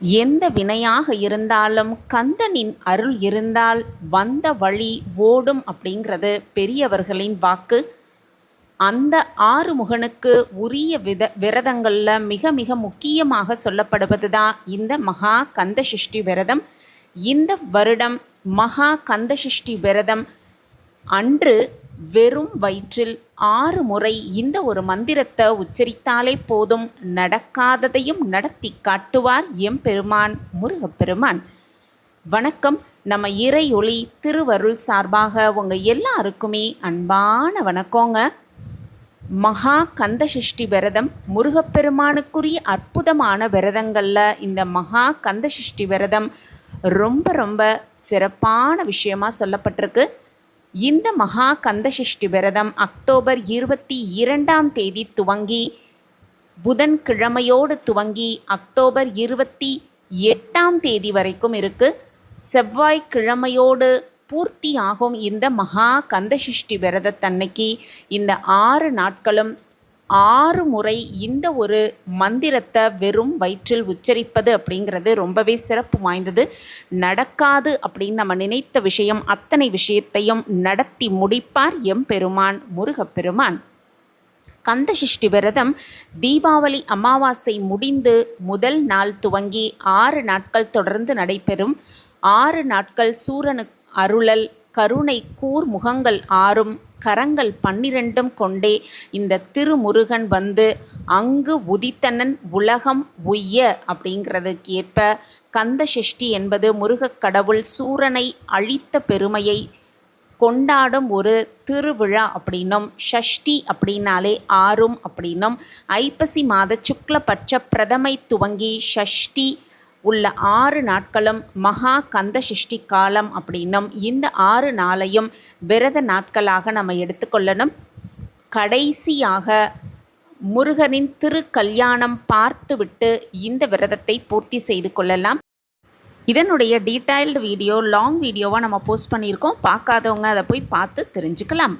எந்த வினையாக இருந்தாலும் கந்தனின் அருள் இருந்தால் வந்த வழி ஓடும் அப்படிங்கிறது பெரியவர்களின் வாக்கு. அந்த ஆறுமுகனுக்கு உரிய வித விரதங்களில் மிக மிக முக்கியமாக சொல்லப்படுவது தான் இந்த மகா கந்த சிஷ்டி விரதம். இந்த வருடம் மகா கந்தசஷ்டி விரதம் அன்று வெறும் வயிற்றில் ஆறு முறை இந்த ஒரு மந்திரத்தை உச்சரித்தாலே போதும். நடக்காததையும் நடத்தி காட்டுவார் எம்பெருமான் முருகப்பெருமான். வணக்கம். நம்ம இறை ஒளி திருவருள் சார்பாக உங்கள் எல்லாருக்குமே அன்பான வணக்கங்க. மகா கந்த சஷ்டி விரதம் முருகப்பெருமானுக்குரிய அற்புதமான விரதங்களில் இந்த மகா கந்த சஷ்டி விரதம் ரொம்ப ரொம்ப சிறப்பான விஷயமா சொல்லப்பட்டிருக்கு. இந்த மகா கந்தசஷ்டி விரதம் அக்டோபர் இருபத்தி இரண்டாம் தேதி துவங்கி புதன்கிழமையோடு துவங்கி அக்டோபர் இருபத்தி எட்டாம் தேதி வரைக்கும் இருக்கு. செவ்வாய்க்கிழமையோடு பூர்த்தி ஆகும் இந்த மகா கந்தசஷ்டி விரதத்தன்னைக்கு இந்த ஆறு நாட்களும் ஆறு முறை இந்த ஒரு மந்திரத்தை வெறும் வயிற்றில் உச்சரிப்பது அப்படிங்கிறது ரொம்பவே சிறப்பு வாய்ந்தது. நடக்காது அப்படின்னு நம்ம நினைத்த விஷயம் அத்தனை விஷயத்தையும் நடத்தி முடிப்பார் எம்பெருமான் முருகப்பெருமான். கந்தசஷ்டி விரதம் தீபாவளி அமாவாசை முடிந்து முதல் நாள் துவங்கி ஆறு நாட்கள் தொடர்ந்து நடைபெறும். ஆறு நாட்கள் சூரனு அருளல் கருணை கூர் முகங்கள் ஆறும். கரங்கள் பன்னிரண்டும் கொண்டே இந்த திருமுருகன் வந்து அங்கு உதித்தனன் உலகம் உய்ய அப்படிங்கிறதுக்கு ஏற்ப கந்த சஷ்டி என்பது முருகக் கடவுள் சூரனை அழித்த பெருமையை கொண்டாடும் ஒரு திருவிழா அப்படின்னும் ஷஷ்டி அப்படின்னாலே ஆறும் அப்படின்னும் ஐப்பசி மாத சுக்லபட்ச பிரதமை துவங்கி ஷஷ்டி உள்ள ஆறு நாட்களும் மகா கந்த சிஷ்டி காலம் அப்படின்னும் இந்த ஆறு நாளையும் விரத நாட்களாக நம்ம எடுத்துக்கொள்ளணும். கடைசியாக முருகனின் திருக்கல்யாணம் பார்த்துவிட்டு இந்த விரதத்தை பூர்த்தி செய்து கொள்ளலாம். இதனுடைய டீட்டெயில்டு வீடியோ லாங் வீடியோவாக நம்ம போஸ்ட் பண்ணியிருக்கோம். பார்க்காதவங்க அதை போய் பார்த்து தெரிஞ்சுக்கலாம்.